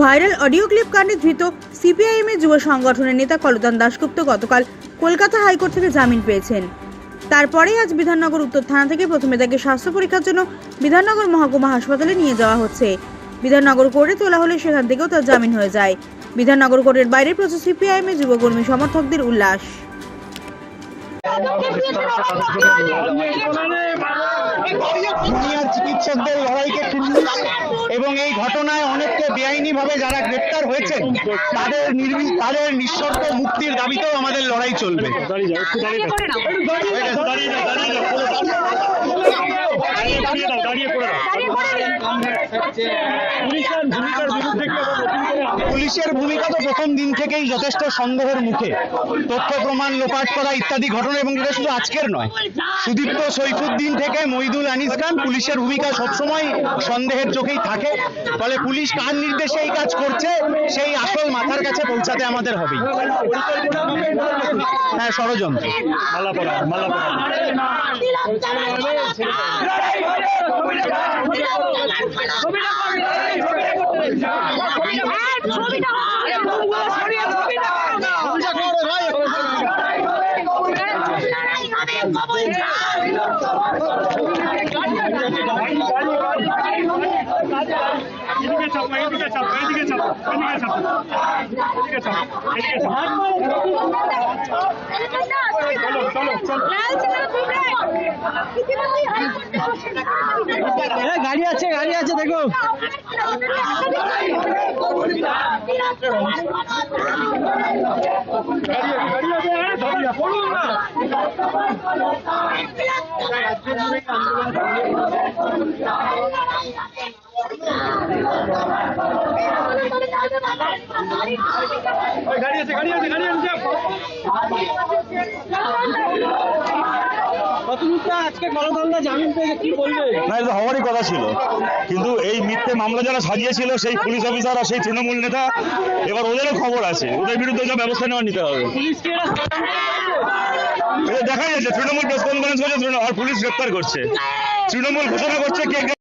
Viral audio clip কাণ্ডে ধৃত CPIM এর যুব সংগঠনের নেতা কলতান দাশগুপ্ত গতকাল কলকাতা হাইকোর্ট থেকে জামিন পেয়েছেন। তারপরেই আজ বিধাননগর উত্তর থানা থেকে প্রথমে তাকে স্বাস্থ্য পরীক্ষার জন্য বিধাননগর মহকুমা হাসপাতালে নিয়ে যাওয়া হচ্ছে। বিধাননগর কোর্টে তোলা হলে সেখান থেকেও তার জামিন হয়ে যায়। বিধাননগর কোর্টের বাইরে প্রচুর সিপিআইএম এর যুবকর্মী সমর্থকদের উল্লাস। চিকিৎসকদের লড়াইকে তুলল এবং এই ঘটনায় অনেককে বেআইনিভাবে যারা গ্রেপ্তার হয়েছেন তাদের নির্বি- তাদের নিঃশর্ত মুক্তির দাবিতেও আমাদের লড়াই চলবে পুলিশের ভূমিকা তো প্রথম দিন থেকেই যথেষ্ট সন্দেহের মুখে। তথ্য প্রমাণ লোপাট করা ইত্যাদি ঘটনা এবং এটা শুধু আজকের নয়। সুদীপ্ত সৈফুদ্দিন থেকে মহিদুল আনিস খান পুলিশের ভূমিকা সবসময় সন্দেহের চোখেই থাকে। ফলে পুলিশ কার নির্দেশে এই কাজ করছে সেই আসল মাথার কাছে পৌঁছাতে আমাদের হবেই। হ্যাঁ ষড়যন্ত্র। এদিকে চাপো এদিকে চাপো এদিকে চাপো এদিকে চাপো এদিকে চাপো এদিকে চাপো চলো চলো চলো গাড়ি আছে। গাড়ি আছে দেখো গাড়ি আছে হ্যাঁ ধরি না না, এটা হওয়ারই কথা ছিল। কিন্তু এই মিথ্যে মামলা যারা সাজিয়েছিল, সেই পুলিশ অফিসার আর সেই তৃণমূল নেতা, এবার ওদেরও খবর আছে। ওদের বিরুদ্ধে যা ব্যবস্থা নেওয়া নিতে হবে। দেখা যাচ্ছে তৃণমূল প্রেস কনফারেন্স করছে আর পুলিশ গ্রেপ্তার করছে। তৃণমূল ঘোষণা করছে কে